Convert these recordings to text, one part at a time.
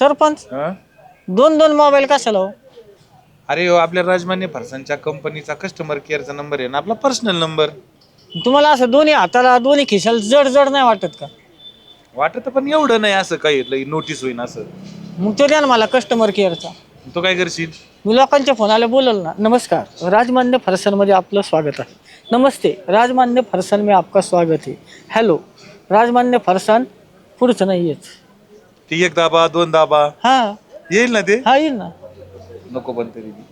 सरपंच? हं? दोन दोन मोबाईल कशाला हो? अरे हो, आपल्या राजमान्य फरसांच्या कंपनीचा कस्टमर केअरचा नंबर आहे ना आपला पर्सनल नंबर तुम्हाला असं दोन्ही हाताला दोन्ही खिशाला जड जड नाही वाटत का? वाटत पण एवढं नाही असं काही नोटीस होईन असं. मग तो द्या ना मला कस्टमर केअरचा तू काय करशील? मी लोकांच्या फोनाला बोलल ना नमस्कार. राजमान्य फरसांमध्ये आपलं स्वागत आहे. नमस्ते राजमान्य फरसाण में आपका स्वागत है हॅलो राजमान्य फरसाण पुढचं नाही येत ती एक दाबा दोन दाबा. हा. येईल ना ते? हा येईल ना. नको पण तरी बी.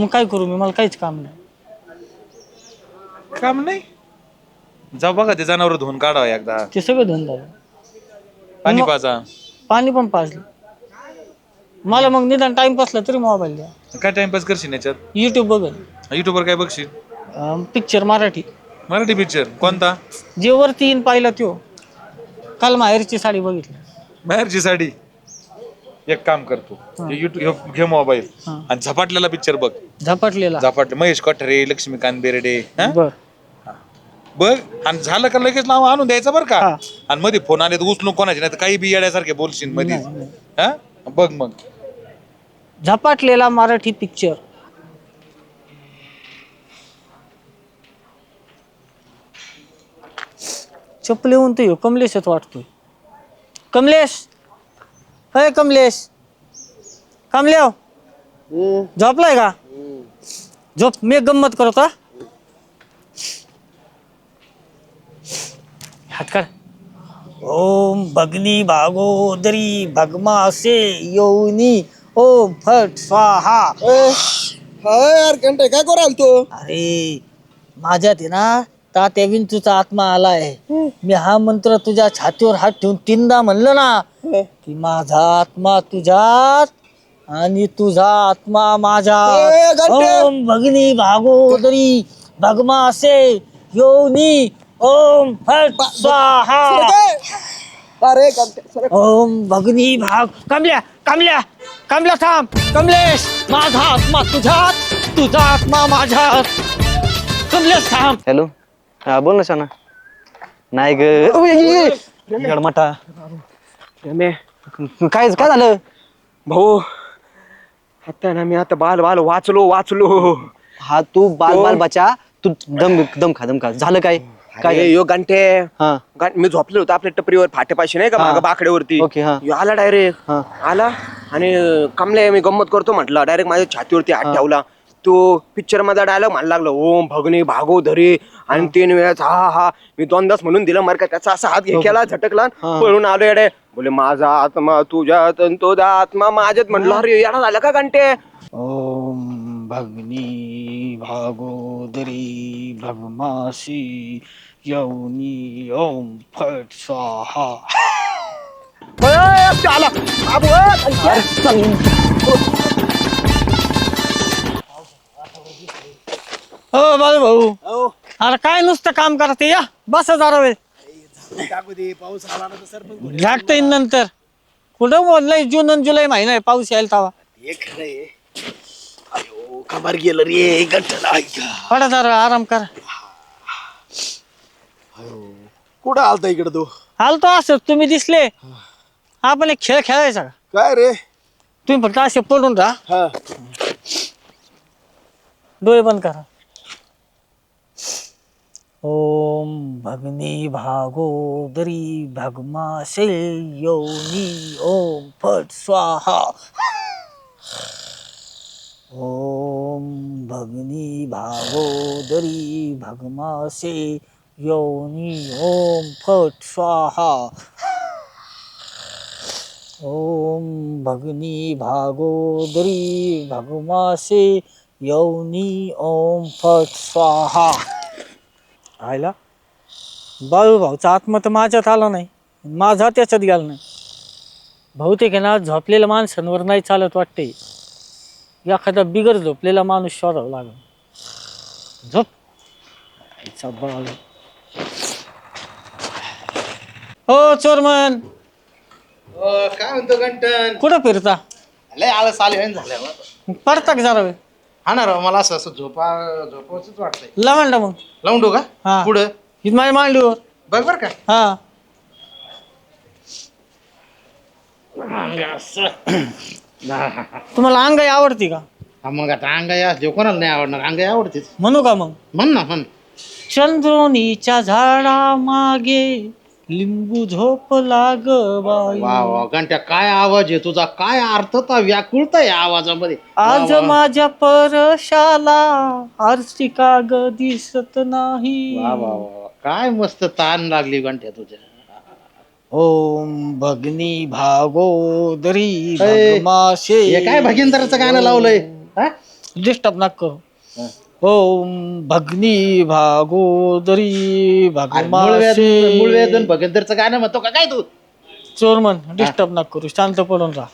मग काय करू मी? मला काहीच काम नाही. काम नाही? जाऊ बघा ते जनावर धुवून काढावं एकदा. ते सगळं धुवून झालं पाणी मग- पाजा. पाणी पण पाजलं. मला मग निदान टाइम पासला तरी मोबाईल द्या. काय टाइमपास करशील याच्यात? युट्यूब बघल युट्यूबवर काय बघशील? पिक्चर मराठी. मराठी पिक्चर कोणता? जे वरती येईन पाहिला त्यो. काल माहेरची साडी बघितली. बाहेरची साडी एक काम करतो युट्यूब घे मोबाईल. आणि झपाटलेला पिक्चर बघ. झपाटलेला. झपाट महेश कोठरे लक्ष्मीकांत बेर्डे हा? बर. बघ आणि झालं का लगेच नाव आणून द्यायचं बरं का? हा. आणि मध्ये फोन आले तर उचलून कोणाचे? नाही तर काही बी येड्यासारखे बोलशील मध्ये नाही, नाही. हा? बघ मग. झपाटलेला मराठी पिक्चर चपल येऊन तर ह्यो कमलेशच वाटतोय. कमलेश। अय कमलेश। कमलेव झोपलाय का? झोप मी एक गंमत करतो हा. हात काढ. ओम भगनी भागोदरी भगमासे योनी ओम फट स्वाहा. हा यार घंटे काय कराल तू? अरे माझ्यात आहे ना तात्या विंचूचा आत्मा आलाय. मी हा मंत्र तुझ्या छातीवर हात ठेवून तीनदा म्हणलं ना की माझा आत्मा तुझ्यात आणि तुझा आत्मा गंटे! ओम भगनी भागोदरी भगमासे योनी ओम फट स्वाहा. अरे ओम भगनी भाग कमल्या कमल्या कमल्या थांब. कमलेश माझा आत्मा तुझ्यात तुझा आत्मा माझ्यात. कमलेश थांब. हॅलो? हा बोल ना शाना. नाही ग. मटा. काय काय झालं? भाऊ आता ना मी आता बाल बाल वाचलो वाचलो. हा तू बाल बाल बचा. तू दम दम खा दम खा. झालं काय? काय काय यो घंटे हा. गं- मी झोपलो होतो आपल्या टपरीवर फाटेपाशी नाही का हा. माग बाकड्यावरती. ओके, हा. आला डायरेक्ट. हा. आला आणि कमले मी गंमत करतो म्हटलं. डायरेक्ट माझ्या छातीवरती हात ठेवला. तो पिक्चरमध्ये डायलॉग म्हणायला लागला ओम भगनी भागोधरी आणि तीन वेळेस हा हा मी दोनदाच म्हणून दिला मर का त्याचा असा हात घे केला झटकला हा. पळून आलो येडे. बोले माझा आत्मा तुझ्यात आणि तुझा आत्मा माझ्यात. म्हटलं अरे याला झालं का घंटे? ओम भगनी भागोदरी भगमासी यौनी ओम फट स्वाहा. आला. हो बाळू भाऊ. अरे काय नुसतं काम करते या. बस जरा वेळ. लागत नंतर. कुठं बोललंय जून आणि जुलै महिना आहे पाऊस यायला तवा. कमार गेलं रे गंठन पडा जरा आराम करा. कुठं आलता इकडे तू? आलतो असं तुम्ही दिसले. आपण एक खेळ खेळायचा का? काय रे? तुम्ही फक्त असे पडून राहा. हा. डोळे बंद करा. ओम भगनी भागोदरी भगमासे योनी। ओम फट स्वाहा। ओम भगनी भागोदरी भगमासे योनी। ओम फट स्वाहा। ओम भगनी भागोदरी भगमासे योनी। ओम फट स्वाहा। आयला बाळू भाऊचा आत्मा तर माझ्यात आला नाही माझा त्याच्यात गेला नाही. बहुतेक आहे ना झोपलेल्या माणसांवर नाही चालत वाटते. एखादा बिगर झोपलेला माणूस शोधावा लागल. झोप. आईचा बाळू. हो चोरमन. काय म्हणतो घंटन कुठं फिरता? लय आळस आले झाल्या. पडता का जरा वेळ? हा ना राव मला असं असं झोपा झोपावच वाटतंय. लावंडा मग. लावून ठेवू हा. का पुढं? इथं माझ्या मांडीवर. बघ बर का. हा. तुम्हाला अंगाई आवडती का? मग आता अंगाई असले कोणाला नाही आवडणार? अंगाई आवडतेच. म्हणू का मग? म्हण ना म्हण. चंद्रोनीच्या झाडा मागे लिंबू झोप लाग बाई वा वा घंट्या काय आवाज आहे तुझा? काय अर्थता व्याकुळता या आवाजामध्ये? आज माझ्या परशाला आरसिका ग दिसत नाही. वा वा वा काय मस्त ताण लागली घंट्या तुझ्या. ओम भगनी भागोदरी ए, भगमाशे. हे काय भगिंदराचं गाणं लावलंय? हा? डिस्टर्ब करू. ओम भगनी भागोदरी भगमाशे. मूळव्याधन भगिंदरचं गाणं म्हणतो का? काय तू? चोरमन डिस्टर्ब नका करू शांत पडून राहा.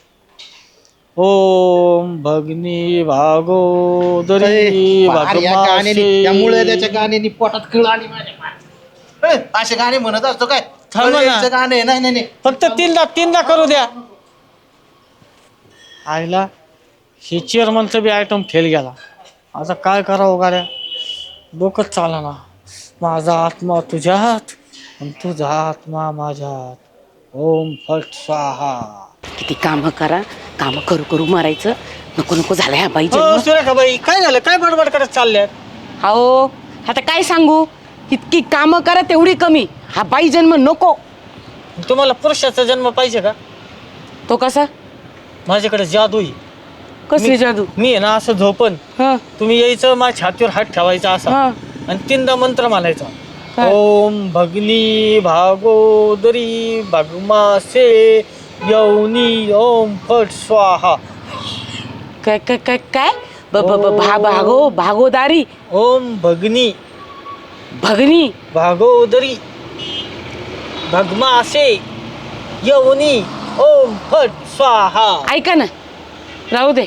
ओम भगनी भागोदरी अरे या गाण्याने या भगमाशे मूळव्याधाच्या गाण्याने पोटात खिळ आली माझ्या ए, असे गाणे म्हणत असतो काय? थांबा ना. मूळव्याधाचं गाणं आहे. नाही नाही नाही. फक्त तीनदा तीनदा करू द्या. आईला हे चेअरमनचं बी आयटम फेल गेला. आता काय करावं गाड्या? डोकंच चाला ना माझा आत्मा तुझ्यात आणि तुझा आत्मा माझ्यात ओम फट स्वाहा. किती काम करा काम करू करू मारायचं. नको नको झालं ह्या बाई हो सुरेखाबाई काय झालं? काय बडबड करत चालल्यात? अहो आता काय सांगू? इतकी कामं करा तेवढी कमी. हा बाई जन्म नको. तुम्हाला पुरुषाचा जन्म पाहिजे का? तो कसा? माझ्याकडे जादू आहे कसली जादू? मी आहे ना असं झोपन. हा. तुम्ही यायचं माझ्या छातीवर हात ठेवायचा असा. हा. आणि तीनदा मंत्र म्हणायचा. काय? ओम भगनी भागोदरी भगमासे यौनी ओम फट स्वाहा. काय काय काय काय? ब ब ब- भा भागो भागोदारी. ओम भगनी. भगनी. भागोदरी. भगमासे यौनी ओम फट स्वाहा. ऐका ना. राहू दे.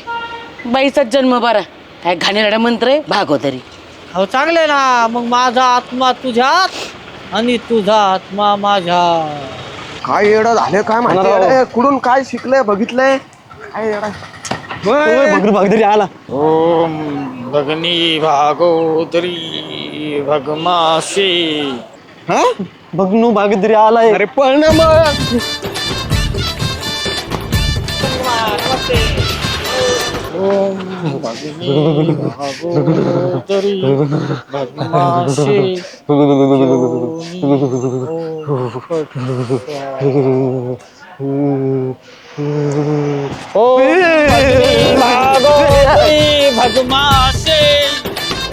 बाईचाच जन्म बरा. काय घाणेरडा मंत्र आहे? भागोदरी हो चांगले ना. मग माझा आत्मा तुझ्यात आणि तुझा आत्मा माझ्या. काय येडं झालं काय माहिती? येडं? कुठून काय शिकलंय बघितलंय? काय येडं? भागदरी आला. ओम भगनी भागोदरी भगमासे. हा? बघ भागदरी आलाय. अरे पण मग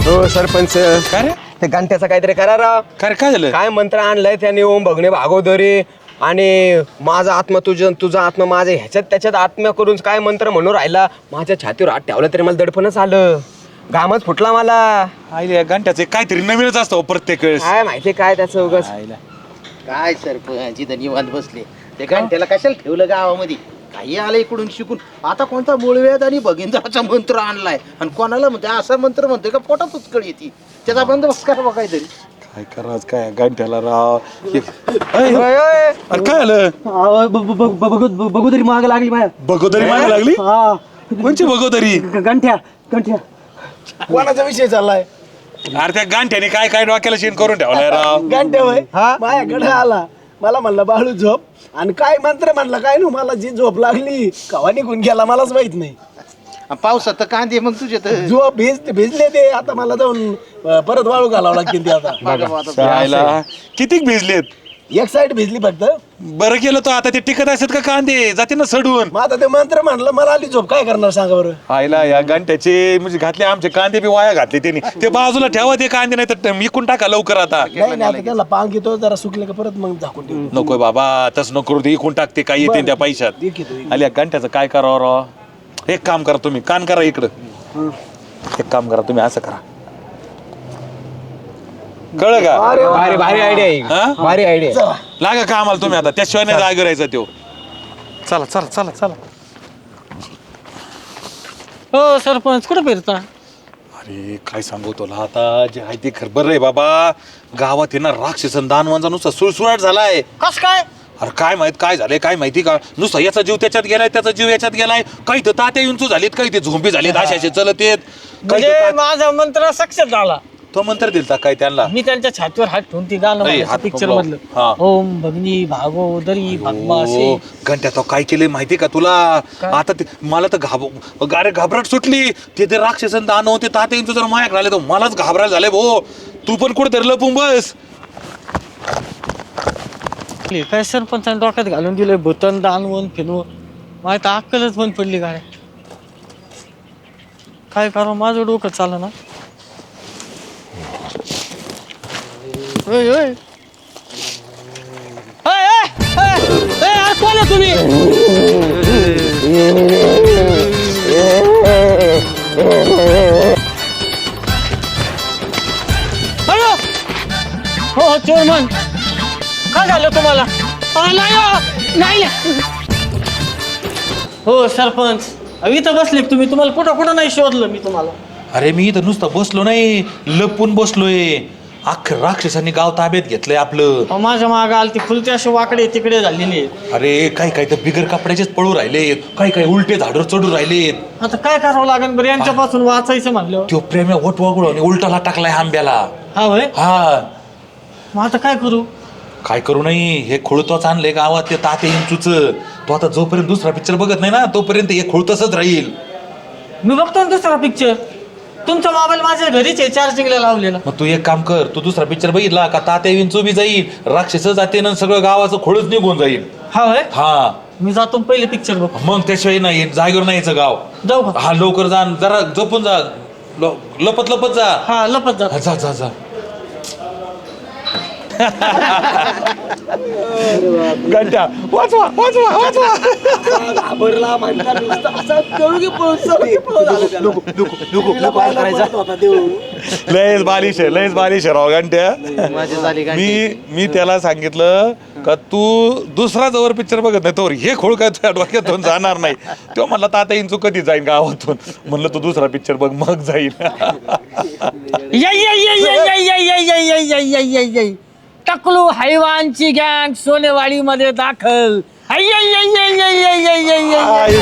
हो सरपंच. काय रे? ते घंट्याचा काहीतरी करा राव. काय काय झालं? काय मंत्र आणलाय त्याने? ओम भगणे भागोदरी आणि माझा आत्मा तुझा तुझा आत्मा माझा ह्याच्यात त्याच्यात आत्मा करून काय मंत्र म्हणून राहिला? माझ्या छातीवर हात ठेवला तरी मला दडपणच आलं. घामच फुटला मला. आईले या घंट्याचं काहीतरी नवीनच असतं हो प्रत्येक वेळेस. काय माहिती काय त्याचं उगाच? काय सरपंच इथं निवांत बसले. ते घंट्याला कशाला ठेवलं गावामध्ये? काही आलं इकडून शिकून. आता कोणता मूळव्याध आणि भगिंदराचा मंत्र आणलाय? आणि कोणाला म्हणते असा मंत्र म्हणतोय का? पोटात उचकळ येते. त्याचा बंदोबस्त करा बा काय करायचं काय घंट्याला राव हे- ओय. अरे काय आलं? बघू तरी माग लागली माझ्या बगोदरी मागे लागली? हा. कोणची बगोदरी गंठ्या गंठ्या. कोणाचा विषय चाललाय? अरे त्या गांठ्याने काय काय डोक्याला शेण करून ठेवलाय राव? घंटे वय माझ्याकडे आला. मला म्हणलं बाळू झोप. आणि काय मंत्र म्हणलं काय ना मला जी झोप लागली कवा निघून गेला मलाच माहीत नाही. पावसात तर कांदे मग तुझे तर झोप भिज भिजले ते आता मला जाऊन अं, परत वाळू घालावं लागतील ते आता. किती भिजलेत एक साईड भिजली फक्त. बरं केलं तो आता ते टिकत असत का कांदे? जाते ना सडून. मग आता ते मंत्र म्हणलं मला आली झोप. काय करणार सांगा बरं? आईला या गांठ्याचे म्हणजे घातले आमचे कांदे बी वाया घातले त्यांनी. ते बाजूला ठेवा ते कांदे नाही तर विकून टाका लवकर आता. नाही नाही आता त्याला पांग येतो जरा सुकले का परत मग झाकून नकोय बाबा तसं नको करू ते इकून टाकते काय येते त्या पैशात. ठीक आहे, ठीक आली या गांठ्याचं काय करावं राव? एक काम करा तुम्ही कान करा इकडं. एक काम करा तुम्ही असं करा. कळ का? भारी भारी आयडिया आहे. हा? भारी आयडिया लागा का आम्हाला तुम्ही आता त्याशिवाय नाही जागे राहायचा तो चला चला चला चला. हो सरपंच कुठं फिरता? अरे काय सांगू तुला आता? जे आहे ते खरं. बरं आहे बाबा गावात आहे ना राक्षस दानवांचा नुसता सुळसुळाट झालाय. कस काय? अरे काय माहीत काय झालंय काय माहिती का? नुसता याचा जीव त्याच्यात गेलाय त्याचा जीव याच्यात गेलाय. काही तर तात्या उंचू झालीत काही ते झोंबी झालीत अशाचे चलत येत काही तर ता- माझा मंत्र सक्सेस झाला. तो मंत्र दिलता काय त्यांना? मी त्यांच्या छातीवर हात ठेवून ती गाणं हात पिक्चर लाव. मधलं. ओम भगनी भागोदरी भगमासे. हो घंट्या तो काय केले माहिती का तुला? आता ते मला तर घाब गारे घाबरट सुटली. ते ते राक्षस दान होते ताते इंचू जर मायाक राहिले तर मलाच घाबरायला झाले भो. तू पण कुठे तरी लपून बस. काय सरपंचाने डोक्यात घालून दिले भूतन दानवून फिरवून माझी तर अक्कलच बंद पडली गाड्या काय करावं? माझं डोकं चालं ना ओय, ओय. ओय, ओय, ओय, ओय, यार, कोण आहे तुम्ही? अयो हो हो चोरमन. काय झालं तुम्हाला? नाही हो, नाही. हो सरपंच. अहो, इथं बसले का तुम्ही. तुम्हाला कुठं कुठं नाही शोधलं मी तुम्हाला? अरे मी इथं नुसतं बसलो नाही. लपून बसलोय. अख्ख राक्षसांनी गाव ताब्यात घेतलंय आपलं. अहो, माझ्या मागं आली ती फुलते असे वाकडे तिकडे झालेली आहेत. अरे काही काही तर बिगर कपड्याचेच पळू राहिलेत. काही काही उलटे झाडवर चढू राहिलेत. आता काय करावं लागेल बरं? यांच्यापासून वाचायचं म्हणलं तो प्रेम्या वट वगळून उलटाला टाकलाय आंब्याला. हा होय? हा. मग आता काय करू? काय करू नाही हे खोळतोच आणले गावात ते ताते इंचूच तो आता जोपर्यंत दुसरा पिक्चर बघत नाही ना तोपर्यंत हे खोळतच राहील. मी बघतो ना दुसरा पिक्चर तुमचा मोबाईल माझ्या घरीच आहे चार्जिंगला लावलेला. मग तू एक काम कर तू दुसरा पिक्चर बघितला का तात्या विंचू बी जाईल राक्षस जाते ना सगळं गावाचं खोळच निघून जाईल. हा होय? हा. मी जातो पहिले पिक्चर बघ मग त्याशिवाय नाही जागेवर नाही यायचं गाव. जाऊ का? हा लवकर जा आणि जरा जपून जा. ल- लपत लपत जा. हा लपत जा. जा जा जा. घंटा वाचवा वाचवा वाचवा घाबरला म्हणता नुसतं असं करू की पळून चल की पळून आलं त्याला. पाहायला पळत होता देव. लयच बालिश आहे लयच बालिश आहे राव घंट्या मी मी त्याला सांगितलं का तू दुसरा जवळ पिक्चर बघत नाही तोवर हे खोळ काय तुझ्या डोक्यातून जाणार नाही तेव्हा म्हणला ताता इंचू कधी जाईन गावातून म्हणलं तू दुसरा पिक्चर बघ मग जाईल ये ये ये ये ये ये ये ये ये ये ये ये ये टकलू हैवानची गँग सोनेवाडीमध्ये दाखल अय्यय्यय्यय्यय्यय्यय्य.